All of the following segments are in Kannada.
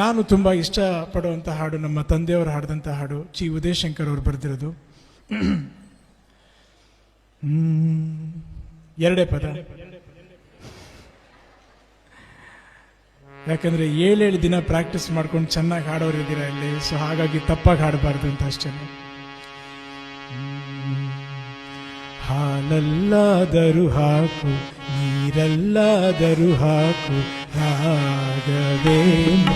ನಾನು ತುಂಬ ಇಷ್ಟಪಡುವಂಥ ಹಾಡು ನಮ್ಮ ತಂದೆಯವರು ಹಾಡಿದಂಥ ಹಾಡು ಚಿ ಉದಯಶಂಕರ್ ಅವರು ಬರೆದಿರೋದು. ಎರಡೇ ಪದ ಯಾಕಂದ್ರೆ ಏಳೇಳು ದಿನ ಪ್ರಾಕ್ಟೀಸ್ ಮಾಡ್ಕೊಂಡು ಚೆನ್ನಾಗಿ ಹಾಡೋರು ಇದ್ದೀರ ಇಲ್ಲಿ, ಸೊ ಹಾಗಾಗಿ ತಪ್ಪಾಗಿ ಹಾಡಬಾರ್ದು ಅಂತ ಅಷ್ಟೇ ಹಾಲಲ್ಲಾದರೂ ಹಾಕು, ನೀರಲ್ಲಾದರೂ ಹಾಕು ರಾಘವೇಂದ್ರ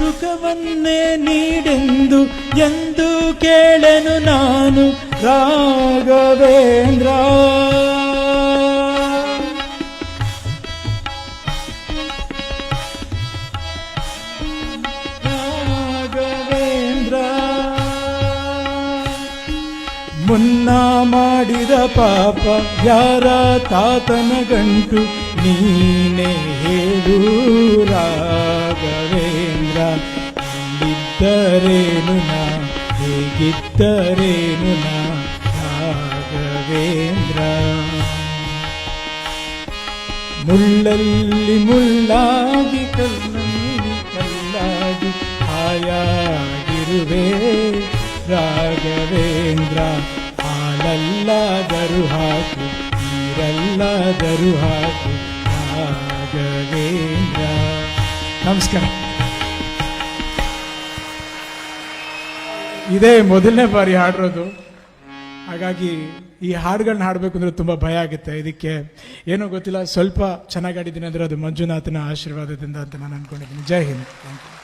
ಸುಖವನ್ನೇ ನೀಡೆಂದು ಎಂದು ಕೇಳನು ನಾನು ರಾಘವೇಂದ್ರ. ರಾಘವೇಂದ್ರ, ಮುನ್ನ ಮಾಡಿದ ಪಾಪ ಯಾರ ತಾತನ ಗಂಟು ನೀನೇ ಹೇಳು ರಾಘವೇಂದ್ರ ಇಲ್ಲಿದ್ದರೇನು ನಾ? ಹೇಗಿದ್ದರೇನು ನಾ? ರಾಘವೇಂದ್ರ. ಮುಳ್ಳಲ್ಲಿ ಮುಳ್ಳಾಗಿ ಕಲ್ಲಲ್ಲಿ ಕಲ್ಲಾಗಿ ಹಾಯಾಗಿರುವೆ ರಾಘವೇಂದ್ರ. ಹಾಲಲ್ಲಾದರೂ ಹಾಕು, ನೀರಲ್ಲಾದರೂ ಹಾಕು, ರಾಘವೇಂದ್ರ. ನಮಸ್ಕಾರ. ಇದೇ ಮೊದಲನೇ ಬಾರಿ ಹಾಡಿರೋದು. ಹಾಗಾಗಿ ಈ ಹಾಡುಗಳನ್ನ ಹಾಡಬೇಕು ಅಂದರೆ ತುಂಬ ಭಯ ಆಗುತ್ತೆ. ಇದಕ್ಕೆ ಏನೋ ಗೊತ್ತಿಲ್ಲ, ಸ್ವಲ್ಪ ಚೆನ್ನಾಗಿ ಆಡಿದ್ದೀನಿ ಅಂದರೆ ಅದು ಮಂಜುನಾಥನ ಆಶೀರ್ವಾದದಿಂದ ಅಂತ ನಾನು ಅಂದ್ಕೊಂಡಿದ್ದೀನಿ ಜೈ ಹಿಂದ್. Thank you